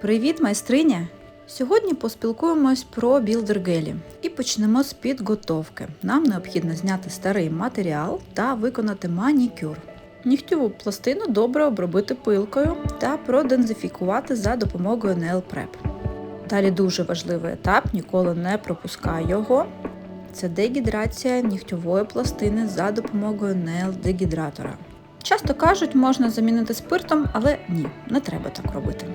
Привіт, майстриня! Сьогодні поспілкуємось про білдергелі і почнемо з підготовки. Нам необхідно зняти старий матеріал та виконати манікюр. Нігтєву пластину добре обробити пилкою та продензифікувати за допомогою Nail Prep. Далі дуже важливий етап, ніколи не пропускай його. Це дегідрація нігтєвої пластини за допомогою Nail дегідратора. Часто кажуть, можна замінити спиртом, але ні, не треба так робити.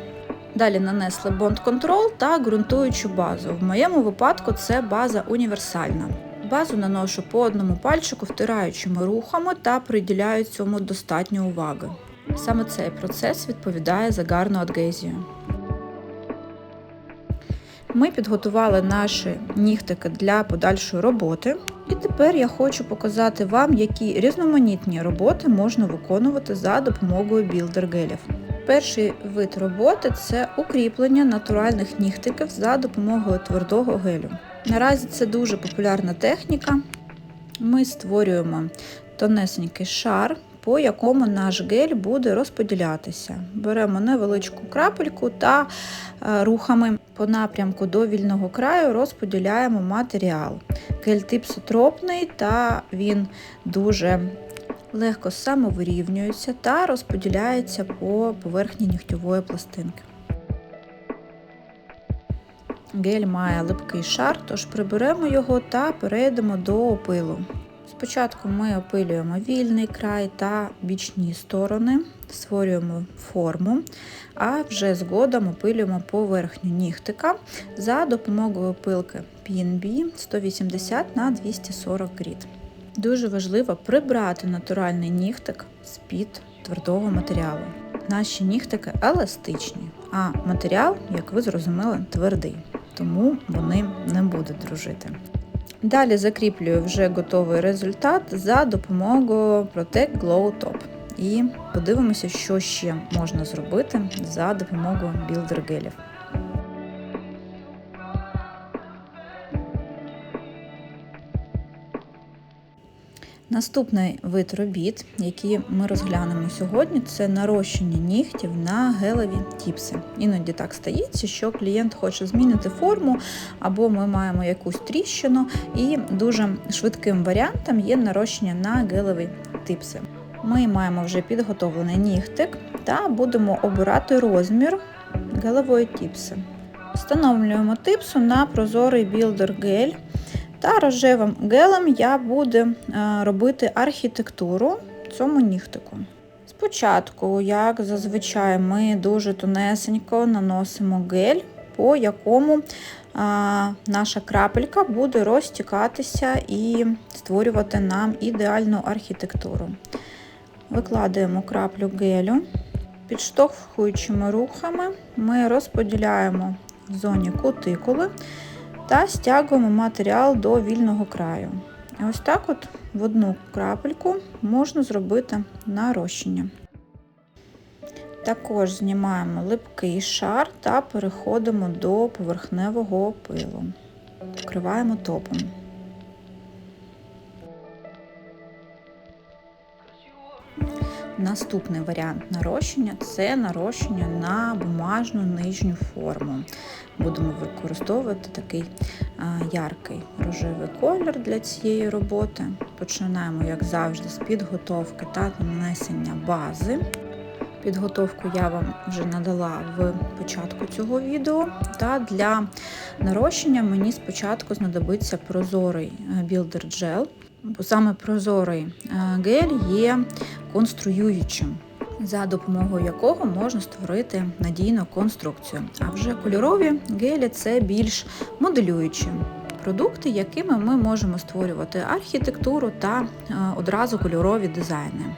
Далі нанесли Bond Control та ґрунтуючу базу. В моєму випадку це база універсальна. Базу наношу по одному пальчику втираючими рухами та приділяю цьому достатньо уваги. Саме цей процес відповідає за гарну адгезію. Ми підготували наші нігтики для подальшої роботи. І тепер я хочу показати вам, які різноманітні роботи можна виконувати за допомогою білдергелів. Перший вид роботи це укріплення натуральних нігтиків за допомогою твердого гелю. Наразі це дуже популярна техніка. Ми створюємо тонесенький шар, по якому наш гель буде розподілятися. Беремо невеличку крапельку та рухами по напрямку до вільного краю розподіляємо матеріал. Гель типсотропний та він дуже легко самовирівнюється та розподіляється по поверхні нігтєвої пластинки. Гель має липкий шар, тож приберемо його та перейдемо до опилу. Спочатку ми опилюємо вільний край та бічні сторони, створюємо форму, а вже згодом опилюємо поверхню нігтика за допомогою пилки PNB 180 на 240 гріт. Дуже важливо прибрати натуральний нігтик з-під твердого матеріалу. Наші нігтики еластичні, а матеріал, як ви зрозуміли, твердий, тому вони не будуть дружити. Далі закріплюю вже готовий результат за допомогою Protect Glow Top. І подивимося, що ще можна зробити за допомогою білдергелів. Наступний вид робіт, які ми розглянемо сьогодні, це нарощення нігтів на гелеві тіпси. Іноді так стається, що клієнт хоче змінити форму, або ми маємо якусь тріщину, і дуже швидким варіантом є нарощення на гелеві типси. Ми маємо вже підготовлений нігтик та будемо обирати розмір гелевої тіпси. Встановлюємо типсу на прозорий білдер гель. Та рожевим гелем я буду е, робити архітектуру цьому нігтику. Спочатку, як зазвичай, ми дуже тонесенько наносимо гель, по якому а, е, наша крапелька буде розтікатися і створювати нам ідеальну архітектуру. Викладаємо краплю гелю, підштовхуючими рухами ми розподіляємо в зоні кутикули та стягуємо матеріал до вільного краю. Ось так от в одну крапельку можна зробити нарощення. Також знімаємо липкий шар та переходимо до поверхневого пилу. Вкриваємо топом. Наступний варіант нарощення це нарощення на бумажну нижню форму. Будемо використовувати такий яркий рожевий колір для цієї роботи. Починаємо, як завжди, з підготовки та нанесення бази. Підготовку я вам вже надала в початку цього відео. Та для нарощення мені спочатку знадобиться прозорий білдер джел саме прозорий е, гель є конструюючим, за допомогою якого можна створити надійну конструкцію. А вже кольорові гелі це більш моделюючі продукти, якими ми можемо створювати архітектуру та е, одразу кольорові дизайни.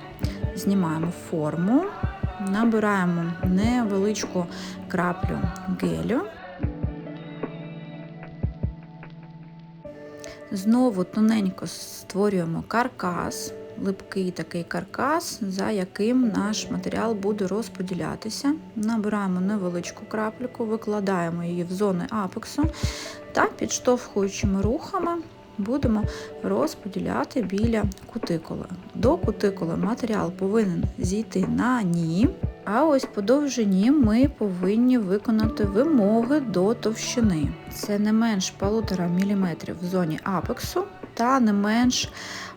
Знімаємо форму, набираємо невеличку краплю гелю. Знову тоненько створюємо каркас, липкий такий каркас, за яким наш матеріал буде розподілятися. Набираємо невеличку крапліку, викладаємо її в зони апексу та підштовхуючими рухами будемо розподіляти біля кутикули. До кутикули матеріал повинен зійти на ні. А ось по довжині ми повинні виконати вимоги до товщини. Це не менш 1,5 мм в зоні апексу та не менш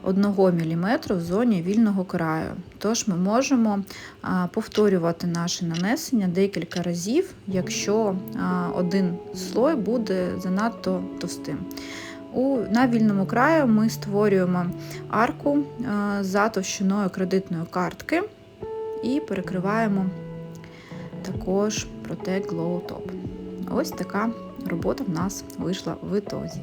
1 мм в зоні вільного краю. Тож ми можемо повторювати наше нанесення декілька разів, якщо один слой буде занадто товстим. У, на вільному краю ми створюємо арку за товщиною кредитної картки і перекриваємо також Protect Glow Top. Ось така робота в нас вийшла в ітозі.